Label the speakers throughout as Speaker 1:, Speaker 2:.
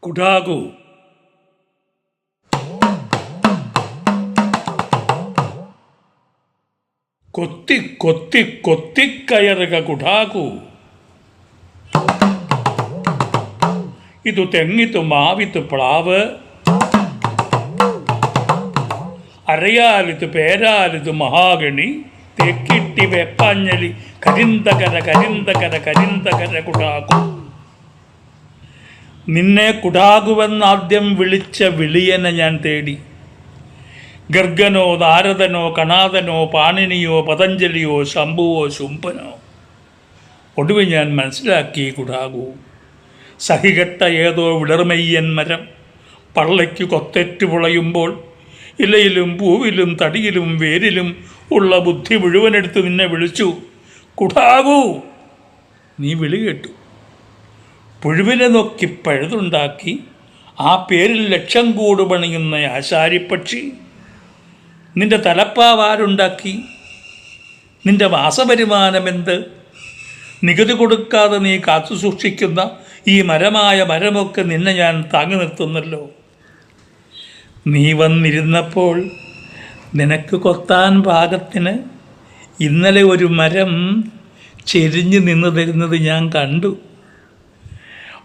Speaker 1: കുടാകു. കൊത്തി കൊത്തി കൊത്തിക്കയറുക കുടാകു. ഇതു തെങ്ങിത്തു മാവിത്തു പ്ലാവ്. അരയാലിത് പേരാലിത് മഹാഗണി. തെക്കിട്ടി വെപ്പാഞ്ഞലി കരിന്തകര കരിന്തകര കരിന്തകര കുടാകു. നിന്നെ കുടാകുവെന്നാദ്യം വിളിച്ച വിളിയനെ ഞാൻ തേടി. ഗർഗനോ നാരദനോ കണാദനോ പാണിനിയോ പതഞ്ജലിയോ ശംഭുവോ ശുംഭനോ. ഒടുവിൽ ഞാൻ മനസ്സിലാക്കി കുടാകു. സഹികെട്ട ഏതോ വിളർമയ്യൻ മരം പള്ളയ്ക്ക് കൊത്തെറ്റു പുളയുമ്പോൾ ഇലയിലും പൂവിലും തടിയിലും വേരിലും ഉള്ള ബുദ്ധി മുഴുവനെടുത്ത് നിന്നെ വിളിച്ചു. കുടാകൂ നീ വിളി കേട്ടു. പുഴുവിനെ നോക്കി പഴുതുണ്ടാക്കി ആ പേരിൽ ലക്ഷം കൂട് പണിയുന്ന ആശാരിപ്പക്ഷി നിന്റെ തലപ്പാവാരുണ്ടാക്കി നിന്റെ മാസവരുമാനമെന്ത് നികുതി കൊടുക്കാതെ നീ കാത്തു സൂക്ഷിക്കുന്ന ഈ മരമായ മരമൊക്കെ നിന്നെ ഞാൻ താങ്ങി നിർത്തുന്നല്ലോ. നീ വന്നിരുന്നപ്പോൾ നിനക്ക് കൊത്താൻ പാകത്തിന് ഇന്നലെ ഒരു മരം ചെരിഞ്ഞു നിന്ന് തരുന്നത് ഞാൻ കണ്ടു.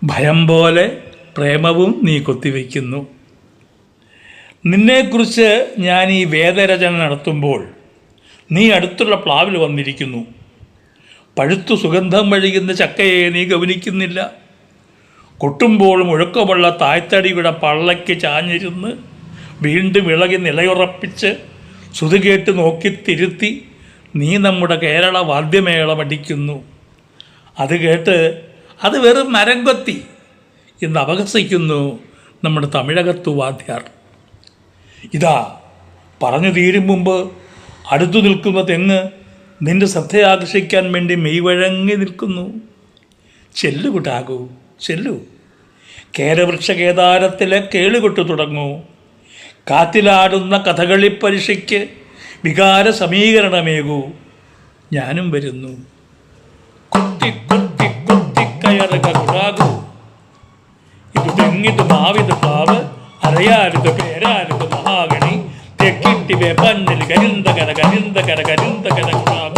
Speaker 1: ഭയം പോലെ പ്രേമവും നീ കൊത്തിവെക്കുന്നു. നിന്നെക്കുറിച്ച് ഞാൻ ഈ വേദരചന നടത്തുമ്പോൾ നീ അടുത്തുള്ള പ്ലാവിൽ വന്നിരിക്കുന്നു. പഴുത്തു സുഗന്ധം വഴിയുന്ന ചക്കയെ നീ ഗവനിക്കുന്നില്ല കൊട്ടുമ്പോൾ മുഴക്കമുള്ള തായ്തടിയുടെ പള്ളയ്ക്ക് ചാഞ്ഞിരുന്ന് വീണ്ടും ഇളകി നിലയുറപ്പിച്ച് സുതുകേട്ട് കേട്ട് നോക്കി തിരുത്തി നീ നമ്മുടെ കേരള വാദ്യമേള അടിക്കുന്നു. അത് കേട്ട് അത് വെറും മരം കൊത്തി എന്ന് അപഹസിക്കുന്നു നമ്മുടെ തമിഴകത്തു വാദ്യാർ. ഇതാ പറഞ്ഞു തീരും മുമ്പ് അടുത്തു നിൽക്കുന്ന തെങ്ങ് നിന്റെ ശ്രദ്ധയാകർഷിക്കാൻ വേണ്ടി മെയ്വഴങ്ങി നിൽക്കുന്നു. ചെല്ലു കുട്ടാകൂ ചെല്ലു. കേരവൃക്ഷ കേദാരത്തിലെ കേളുകൊട്ടു തുടങ്ങൂ. കാറ്റിലാടുന്ന കഥകളി പരീക്ഷയ്ക്ക് വികാര സമീകരണമേകൂ. ഞാനും വരുന്നു. കുട്ടി കുത്തി. അറിയാരുത് പേരാരുത് മഹാഗണി. തെക്കിട്ടിവേ പന്നിൽ കരിന്തകര കരിന്തകര കരിന്തകര കുടാകു